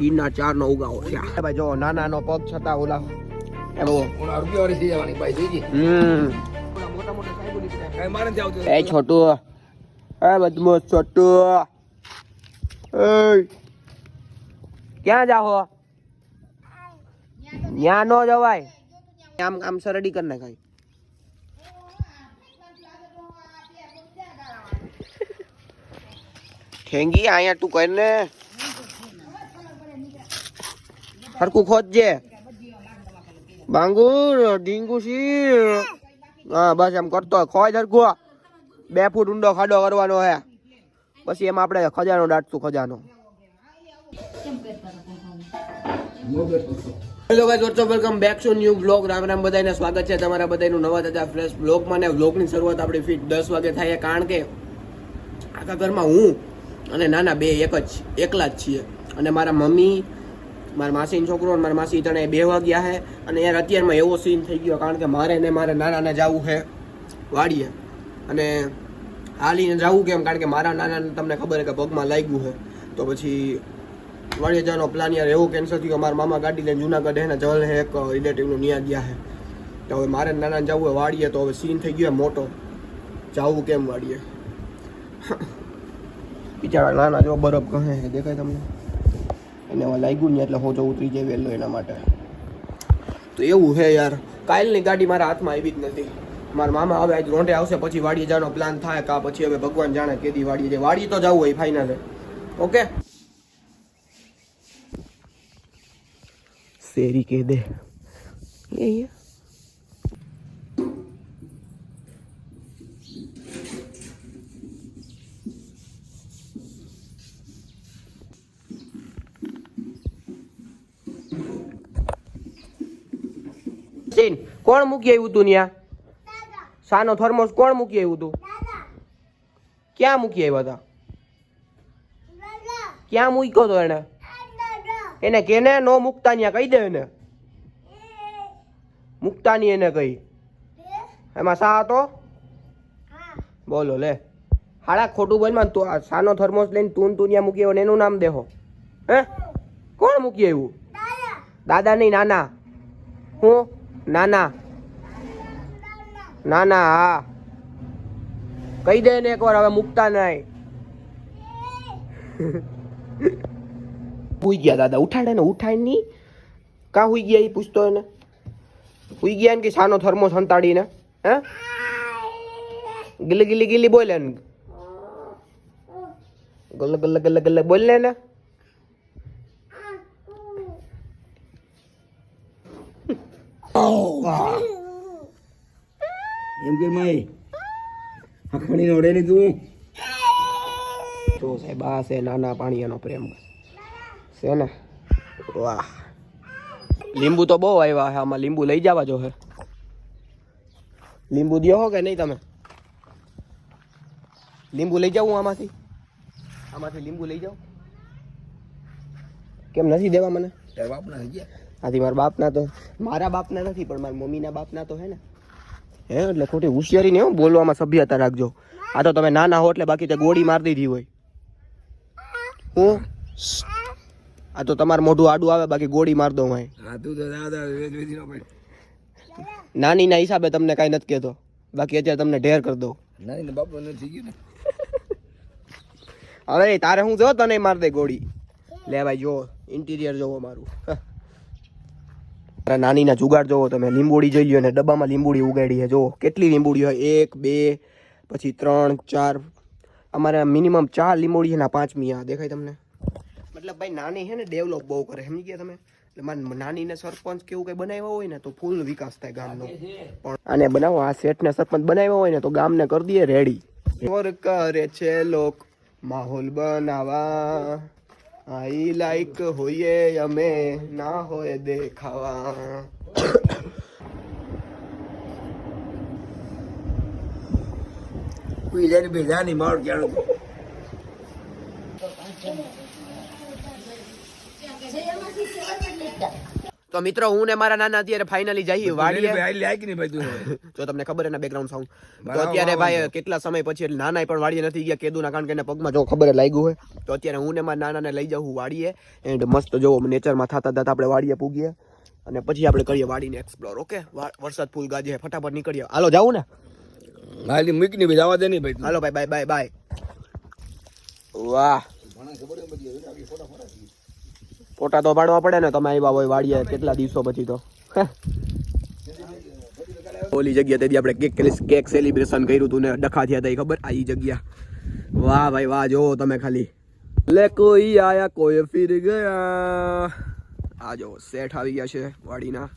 ગીરના ચાર નો ઉગાવો છે ભાઈ જો નાના નો પગ છતા ઓલા એવો. ઓલા રૂપિયા વાળી થઈ જવાની ભાઈ જોઈજી હમ. કઈ મારે નથી આવતું. એ છોટું. એ બદમાશ છોટું. એ ક્યાં જાહો? ન્યા નો જવાય. આમ આમ સરડી કર નાખાય. ઠેંગી અહીંયા તું કરીને હરકું ખોજજે બાંગુર ડીંગુ સી હા, બસ એમ કરતો. ખોજ હરકું બે ફૂટ ઊંડો ખાડો કરવાનો હે. પછી એમ આપણે ખજાનો દાટશું ખજાનો. Hello guys what's up welcome back to new blog Ram Ram બધાને સ્વાગત છે તમારા બધાનું નવા તાજા ફ્રેશ બ્લોગમાં ને બ્લોગની શરૂઆત આપણી ફીટ દસ વાગે થાય કારણ કે આખા ઘરમાં હું અને નાના બે એક જ, એકલા જ છીએ. અને મારા મમ્મી મારા માસીનો છોકરો અને મારા માસી ત્રણે બે વાગ્યા છે અને યાર અત્યારમાં એવો સીન થઈ ગયો કારણ કે મારે ને મારે નાનાને જવું છે વાડીએ. અને હાલીને જવું કેમ? કારણ કે મારા નાનાને તમને ખબર કે પગમાં લાગ્યું છે તો પછી વાડીએ જવાનો પ્લાન યાર એવો કેન્સલ થયો મારા મામા ગાડી લઈને જુનાગઢ હે ને જલ હે એક રિલેટિવનું ન્યા ગયા છે તો હવે મારે નાના જવું હોય વાડીએ, તો હવે સીન થઈ ગયો મોટો. જવું કેમ વાડીએ? બિચારા નાના જો બરફ કહે દેખાય તમને? એને લાગ્યું ને એટલે હોજો ઉતરી જાય વહેલો એના માટે. તો એવું છે યાર. કાલની ગાડી મારા હાથમાં આવી જ નથી. મારા મામા હવે આજ રોંટે આવશે પછી વાડીએ જવાનો પ્લાન થાય કા પછી હવે ભગવાન જાણે કેદી વાડીએ જાય. વાડીએ તો જવું હોય ફાઇનલ ઓકે શેરી કે દે. એ સીન કોણ મૂકી આવ્યું તું ત્યાં? સાનો થર્મોસ કોણ મૂકી આવ્યું તું? ક્યાં મૂકી આવ્યા હતા? ક્યાં મૂક્યો તો એને? એને કેને નો મૂકતા ત્યાં કહી દે એને. મૂકતા નહીં એને કઈ. એમાં સા હતો? બોલો લે. હાડા ખોટું બનવાનું તું સાનો થર્મોસ લઈને તું તું ત્યાં મૂકી આવ્યો એનું નામ દેહો. હે? કોણ મૂકી આવ્યું? દાદા નહીં નાના. હું? નાના. નાના, હા. કહી દે ને એકવાર, હવે મૂકતા નહીં. હુઈ ગયા, દાદા, ઉઠાડે ને, ઉઠાય નહીં કા હુઈ ગયા એ પૂછતો એને. હુઈ ગયા ને કે સાનો થર્મો સંતાડીને? હે? ગિલી ગિલી ગિલી બોલે ને. ગલ ગલ ગલ ગલ બોલ ને? એમ કે માઈ હખણી નડે ને તું તો સાહેબ આ છે નાના પાણીયાનો પ્રેમ. છે ને? વાહ. લીંબુ તો બહુ આવ્યા છે આમાં લીંબુ લઈ જવા જો હે. લીંબુ દો હો કે નહીં તમે? લીંબુ લઈ જાઉં આમાંથી? આમાંથી લીંબુ લઈ જાઉં? કેમ નથી દેવા મને? ના ગયા આથી મારા બાપના તો મારા બાપના નથી પણ મારા મમ્મીના બાપના તો હે ને. હે એટલે ખોટી હોશિયારી ને હો બોલવામાં સભ્યતા રાખજો. આ તો તમે નાના હો એટલે બાકી તે ગોળી મારી દીધી હોય. હું? આ તો તમારું મોઢું આડું આવે બાકી ગોળી માર દઉં ભાઈ વેચી નો હિસાબે તમને કાંઈ નથી કહેતો. બાકી અત્યારે તમને ઢેર કરી દઉં. નાની બાપુ નથી ગયું ને. હવે તારે હું જો તને માર દે ગોળી. લે ભાઈ જો ઇન્ટિરિયર જોવો મારું. નાનીના જુગાડ જોવો તમે લીંબોડી જોઈ લ્યો ને ડબ્બામાં લીંબોડી ઉગાડી છે જોવો કેટલી લીંબોડી હોય એક બે પછી ત્રણ ચાર અમારે મિનિમમ ચાર લીંબોડી છે ને પાંચમી આ દેખાય તમને. મતલબ ભાઈ નાની છે ને ડેવલપ બહુ કરે સમજી ગયા તમે? એટલે મારે નાનીને સરપંચ કેવું કંઈ બનાવ્યા હોય ને તો ફૂલ વિકાસ થાય ગામનો. પણ આને બનાવો આ સેટને સરપંચ બનાવ્યો હોય ને તો ગામને કરી દઈએ રેડી કરે છે લોક માહોલ બનાવા. આઈ લાઈક હોઈએ અમે ના હોય દેખાવા. કોઈ ભેગા નહીં મારું ક્યાં તો મિત્રો હું ને મારા નાના અત્યારે ફાઇનલી જઈએ વાડીએ. ભાઈ લાયક નહીં ભાઈ તું જો તમને ખબર એના બેકગ્રાઉન્ડ સાઉન્ડ તો અત્યારે ભાઈ કેટલા સમય પછી એટલે નાના પણ વાડીએ નથી ગયા કેદુના કારણ કે એના પગમાં જો ખબર લાગ્યું હોય. તો અત્યારે હું ને મારા નાનાને લઈ જાઉં વાડીએ. એન્ડ મસ્ત જો નેચરમાં થતા થતા આપણે વાડીએ પૂગીએ. અને પછી આપણે કરીએ વાડીને એક્સપ્લોર ઓકે વરસાદ ફૂલ ગાજે ફટાફટ નીકળીએ. હાલો જાવું ને. હા, મૂક નહીં ભાઈ જવા દે નહીં ભાઈ. હાલો ભાઈ બાય બાય બાય વાહ. ફોટા તો પાડવા પડે ને, તમે આવ્યા હોય વાડીએ કેટલા દિવસો પછી તો. ઓલી જગ્યા તેથી આપણે કેક કેક સેલિબ્રેશન કર્યું હતું ને ડખા થયા હતા ખબર? આ જગ્યા. વાહ ભાઈ, વાહ જોવો તમે ખાલી. લે કોઈ આયા, કોઈ ફિર ગયા. આ જો સેઠ આવી ગયા છે વાડીના.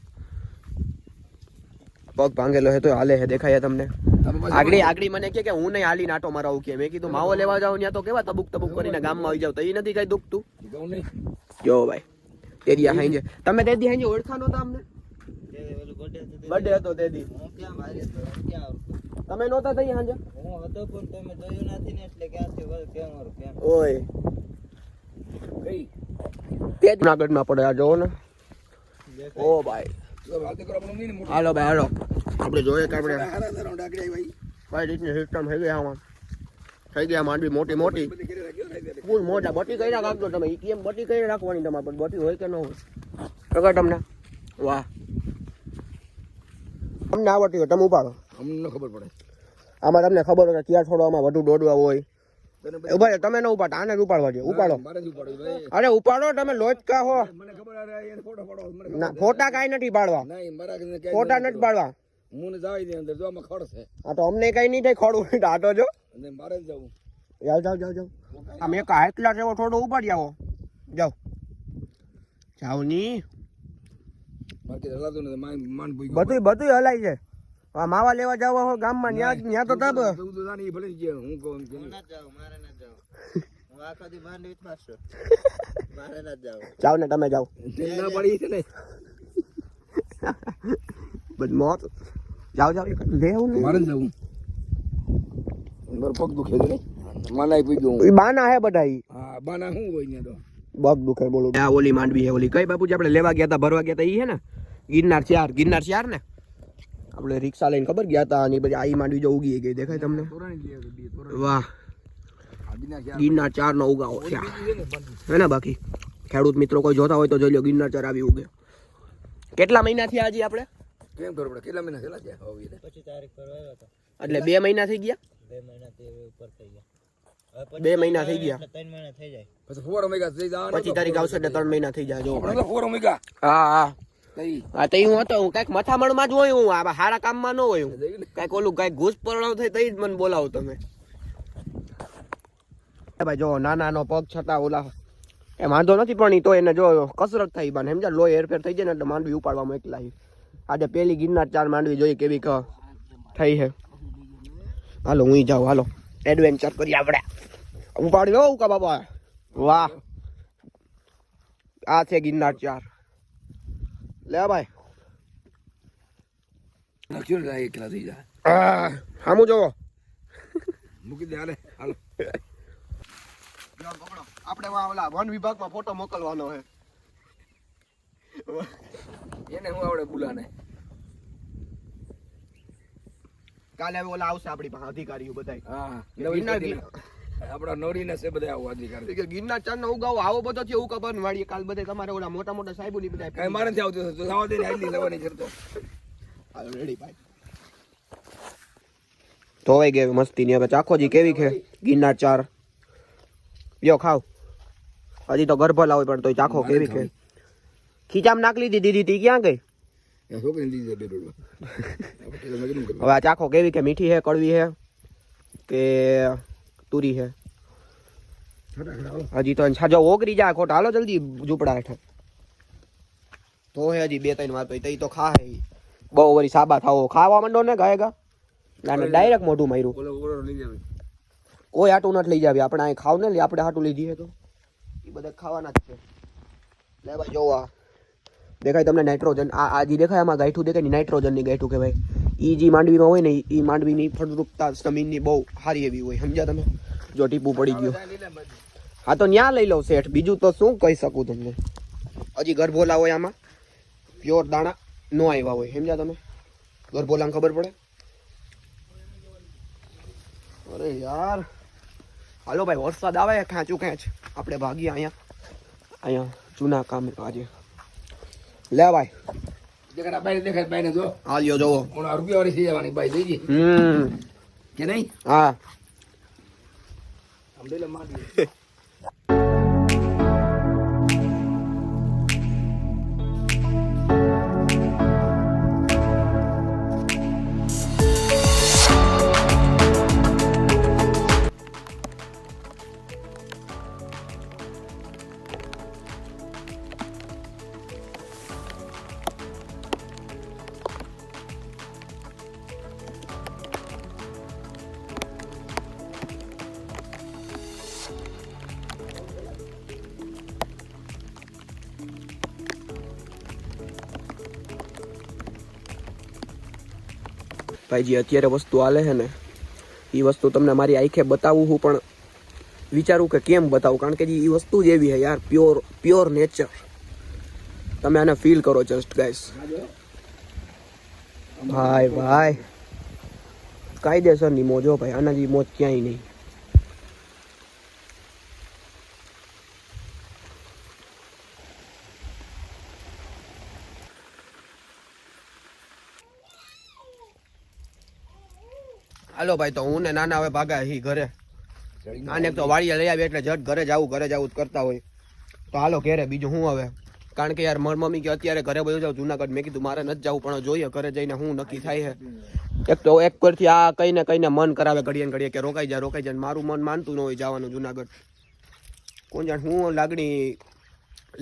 પગ ભાંગેલો હે તો હાલે હે દેખાય તમને. આગળી આગળી મને કે હું નહીં હાલી નાટો મારા કે મેં કીધું, માવો લેવા જાવ ત્યાં તો કેવા તબુક તબુક કરીને ગામમાં આવી જાવ તો એ નથી કઈ દુખતું. જો ભાઈ તેરી હાંજે. તમે તેદી હાંજે ઓળખાનો હતા અમને? બર્થડે હતો તેદી તમે નહોતા થઈ હાંજે? ઓય. કઈ? તે જ જુનાગઢમાં પડે આ જોવો ને. ઓ ભાઈ. તો વાતો કરો આપણું જો ને મોટું. હાલો ભાઈ હાલો. આપણે જોઈએ કે આપણે ભાઈ. કઈ રીતની સિસ્ટમ થઈ ગઈ આમાં? થઈ ગયા માંડવી મોટી મોટી. ફૂલ મોટા બટી કઈ રાખજો તમે. એ કેમ બટી કઈ રાખવાની તમારે? પણ બટી હોય કે ન હોય? ખબર તમને? વાહ. તમને આવડતી હોય તમે ઉપાડો. અમને ખબર પડે. આમાં તમને ખબર હોય કે ક્યાં છોડવામાં વધુ દોડવા હોય. ઊભા તમે ન ઉપાડો આને જ ઉપાડવા જોઈએ ઉપાડો. અરે ઉપાડો તમે લોચકા હો. ફોટો ના કાંઈ નથી પાડવા. ફોટા નથી પાડવા. હું ને જાવી દે અંદર જો આમાં ખડ છે. આ તો અમને કઈ નહીં થાય ખડું ડાટો જો. અને મારે જ જવું. જાવ જાવ જાવ જાઓ. આમ એક હાથલા જેવો થોડો ઉપર આવો. જાઓ. જાઓ ની. બાકી હલાતું નથી માન માન ભૂઈ બધું બધું હલાય છે. આ માવા લેવા જાવ હો ગામમાં ન્યા ન્યા તો તબ તું તો જાણી ભલે જ જાવ હું કહું ના જાવ જાઓ. ને તમે જાઓ. નહીં. ના પડી છે ને. બધ મોત જાઓ જાઓ એક લેવું ને? મારે જ જવું મારો પગ દુખે છે મનાઈ માનાય પી ગયો એ બાના હે બધા ઈ. હા બાના શું હોય ને તો? બગ દુખે બોલો. આ ઓલી માંડવી હે ઓલી. કઈ બાપુજી આપણે લેવા ગયા હતા ભરવા ગયા હતા ઈ હે ને? ગિરનાર ચાર ગિરનાર ચાર ને? આપણે રિક્ષા લઈને ખબર ગયા હતા અને પછી આઈ માંડવી જો ઉગી ગઈ દેખાય તમને? વાહ. ગિરનાર ચાર નો ઉગાવો. હે ને બાકી? ખેડૂત મિત્રો કોઈ જોતા હોય તો જોઈ લો ગિરનાર ચાર આવી ઉગે. કેટલા મહિના થયા હજી આપણે? કેમ ખબર પડે? કેટલા મહિના થયેલા છે? હવે એને? એટલે બે મહિના થઈ ગયા? બે મહિના થઈ ગયા. પછી ફોર મહિના થઈ જવાનું પછી તારીખ આવશે એટલે ત્રણ મહિના થઈ જાય જો. ફોર હા હા. હા તો હું હતો હું કંઈક મથામણમાં જ હોય હું આ સારા કામમાં ન હોય હું. કંઈક ઓલું કંઈક ઘૂસ પરણાવ થાય તઈ જ મને બોલાવો તમે. એ ભાઈ જો નાનાનો પગ છતા ઓલા. એ વાંધો નથી પણ એ તો એને જો કસરત થઈ બાને સમજા લોહી હેરફેર થઈ જાય ને એટલે માંડવી ઉપાડવામાં એકલા. આજે પેલી ગિરનાર ચાર માંડવી જોઈએ કેવી થઈ છે હાલો હું જાઉં હાલો. એડવેન્ચર કરી આપણે. ઉપાડી લો કા બાબા. વાહ. આ છે ગિરનાર ચાર. લે ભાઈ. લખ્યું એકલા થઈ જાય. આહ, સામું જોવો. મૂકી દે હાલે હાલો. આપણે ઓલા વન વિભાગમાં ફોટો મોકલવાનો છે એને હું આવડે બુલાને? કાલે હવે ઓલા આવશે આપણી પાસે અધિકારીઓ બધા આપડા નવરીના છે બધા આવું અધિકારી કે ગિરનાર ચાર નો ઉગાવો આવો બધો થયો એવું ખબર વાળીએ વાળી કાલ બધે તમારે ઓલા મોટા મોટા સાહેબો ની બધા કઈ મારે નથી આવતું તો જવા દે ને લેવાની કરતો રેડી ભાઈ ધોવાઈ ગઈ મસ્તી ની. હવે ચાખોજી કેવી છે? ગિરનાર ચાર. યો ખાવ. હજી તો ગર્ભ લાવો પણ તોય ચાખો કેવી છે? ખીચામ નાખ દીધી તી ક્યાં ગઈ? છોકરીને બે હવે આ ચાખો કેવી કે મીઠી હે કડવી હે કે તુરી હે? હજી તો છાજો ઓગરી જા ખોટા. હાલો જલ્દી ઝૂપડા હેઠળ. તો હે હજી બે ત્રણ વાર પછી તઈ તો ખા હે બહુ વરી સાબા થાવો. ખાવા માંડો ને ગાય ગા ના ડાયરેક્ટ મોઢું માર્યું. લઈ કોઈ આટું નથી લઈ જાવી. આપણે અહીં ખાવ ને લે આપણે હાટું લીધી હે તો. એ બધા ખાવાના જ છે. લે ભાઈ જોવા. દેખાય તમને નાઇટ્રોજન આ આ જે દેખાય આમાં ગાંઠું દેખાય નાઇટ્રોજનની ગાંઠું કહેવાય. એ જે માંડવીમાં હોય ને એ માંડવીની ફળદ્રુપતા જમીનની બહુ સારી એવી હોય. સમજ્યા તમે? જો ટીપું પડી ગયું. હા, તો ન્યા લઈ લઉં શેઠ. બીજું તો શું કહી શકું તમને? હજી ગરભોલા હોય આમાં. પ્યોર દાણા નો આવ્યા હોય. સમજ્યા તમે? ગરભોલાને ખબર પડે? અરે યાર. હાલો ભાઈ, વરસાદ આવે ખેંચું ખેંચ આપણે ભાગીએ અહીંયા. અહીંયા જૂના કામ આજે. લે ભાઈ. દેખાડ બાઈને દેખાડ બાઈને જો. હાલ્યો જોવો. કોણ રૂપિયા વાળી થઈ જવાની બાઈ દી હમ. કે નહીં? હા. દઈ માટી ભાઈ જે અત્યારે વસ્તુ હાલે છે ને એ વસ્તુ તમને મારી આંખે બતાવું હું, પણ વિચારું કે કેમ બતાવું? કારણ કે એ વસ્તુ જ એવી છે યાર પ્યોર પ્યોર નેચર તમે આને ફીલ કરો જસ્ટ ગાઈસ ભાઈ ભાઈ. કાયદેસરની મોજો ભાઈ આના જે મોજ ક્યાંય નહીં. હાલો ભાઈ, તો હું ને નાના હવે ભાગા હી ઘરે. આને તો વાળીએ લઈ આવી એટલે જટ ઘરે જવું ઘરે જવું કરતા હોય. તો હાલો ઘેરે, બીજું હું હવે? કારણ કે યાર, માર મમ્મી કે અત્યારે ઘરે બધું જાવ જુનાગઢ મેં કીધું મારે નથી જવું, પણ જોઈએ, ઘરે જઈને હું નક્કી થાય છે એક તો એક પરથી આ કહીને કઈને મન કરાવે ઘડીએ ઘડીએ કે રોકાઈ જાય રોકાઈ જાય મારું મન માનતું ન હોય જવાનું જુનાગઢ. કોણ જાણ હું લાગણી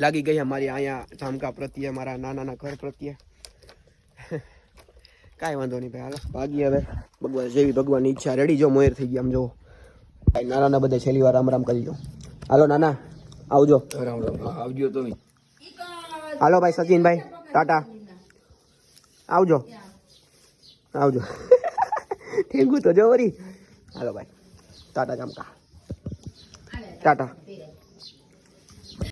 લાગી ગઈ મારી અહીંયા ધામકા પ્રત્યે, મારા નાનાના ઘર પ્રત્યે. કાંઈ વાંધો નહીં ભાઈ હાલો. ભાગી હવે ભગવાન જેવી ભગવાનની ઈચ્છા રેડી. જો મોયર થઈ ગયા આમ જો. ભાઈ નાના બધે છેલ્લી વાર રામ રામ કરી લો. હાલો નાના આવજો. રામ રામ આવજો તમે. હાલો ભાઈ સચિનભાઈ ટાટા. આવજો. આવજો. થેન્ક યુ તો જો વરી. હાલો ભાઈ ટાટા ચમકા. ટાટા.